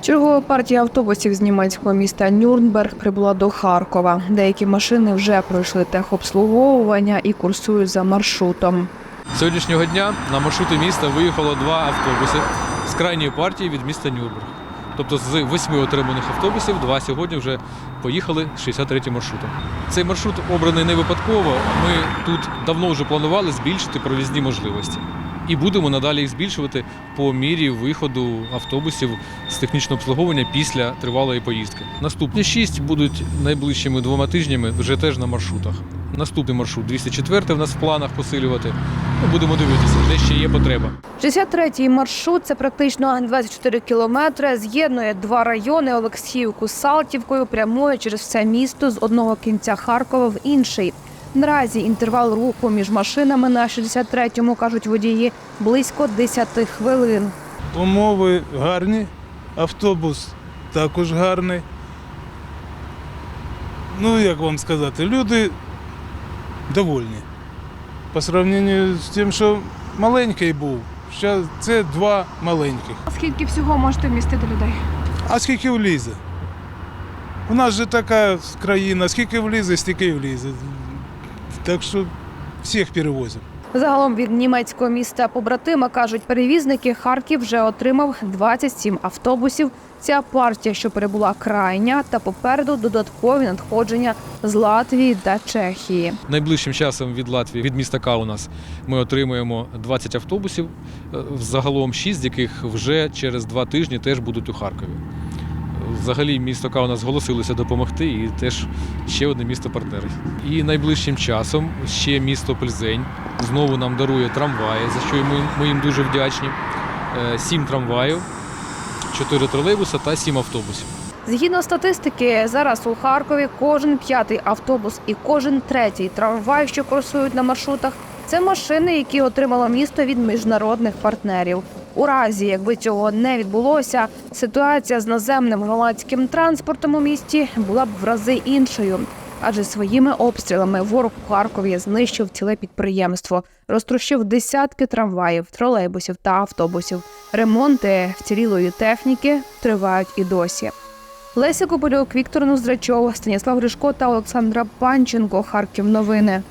Чергова партія автобусів з німецького міста Нюрнберг прибула до Харкова. Деякі машини вже пройшли техобслуговування і курсують за маршрутом. Сьогоднішнього дня на маршрути міста виїхало два автобуси з крайньої партії від міста Нюрнберг. Тобто з восьми отриманих автобусів два сьогодні вже поїхали 63 маршрутом. Цей маршрут обраний не випадково. Ми тут давно вже планували збільшити провізні можливості. І будемо надалі їх збільшувати по мірі виходу автобусів з технічного обслуговування після тривалої поїздки. Наступні шість будуть найближчими двома тижнями вже теж на маршрутах. Наступний маршрут 204 в нас в планах посилювати. Ну, будемо дивитися, де ще є потреба. 63-й маршрут це практично 24 кілометри. З'єднує два райони Олексіївку з Салтівкою, прямує через все місто з одного кінця Харкова в інший. Наразі інтервал руху між машинами на 63-му, кажуть водії, близько 10 хвилин. Умови гарні, автобус також гарний. Ну, як вам сказати, люди довольні. По сравненню з тим, що маленький був, ще це два маленьких. А Скільки всього можете вмістити людей? А скільки влізе? У нас же така країна, скільки влізе, стільки й влізе. Так що всіх перевозимо. Загалом від німецького міста побратима кажуть, перевізники Харків вже отримав 27 автобусів. Ця партія, що перебула крайня, та попереду додаткові надходження з Латвії та Чехії. Найближчим часом від Латвії, від міста Каунас, ми отримуємо 20 автобусів, е, загалом 6 з яких вже через два тижні теж будуть у Харкові. Взагалі місто Каунас зголосилося допомогти і теж ще одне місто партнер. І найближчим часом ще місто Пльзень знову нам дарує трамваї, за що ми, ми їм дуже вдячні. Е, Сім трамваїв, чотири тролейбуса та сім автобусів. Згідно статистики, зараз у Харкові кожен п'ятий автобус і кожен третій трамвай, що курсують на маршрутах, це машини, які отримало місто від міжнародних партнерів. У разі, якби цього не відбулося, ситуація з наземним громадським транспортом у місті була б в рази іншою. Адже своїми обстрілами ворог у Харкові знищив ціле підприємство, розтрощив десятки трамваїв, тролейбусів та автобусів. Ремонти вцілілої техніки тривають і досі. Леся Копольок, Віктор Ноздрачов, Станіслав Гришко та Олександра Панченко. Харків. Новини.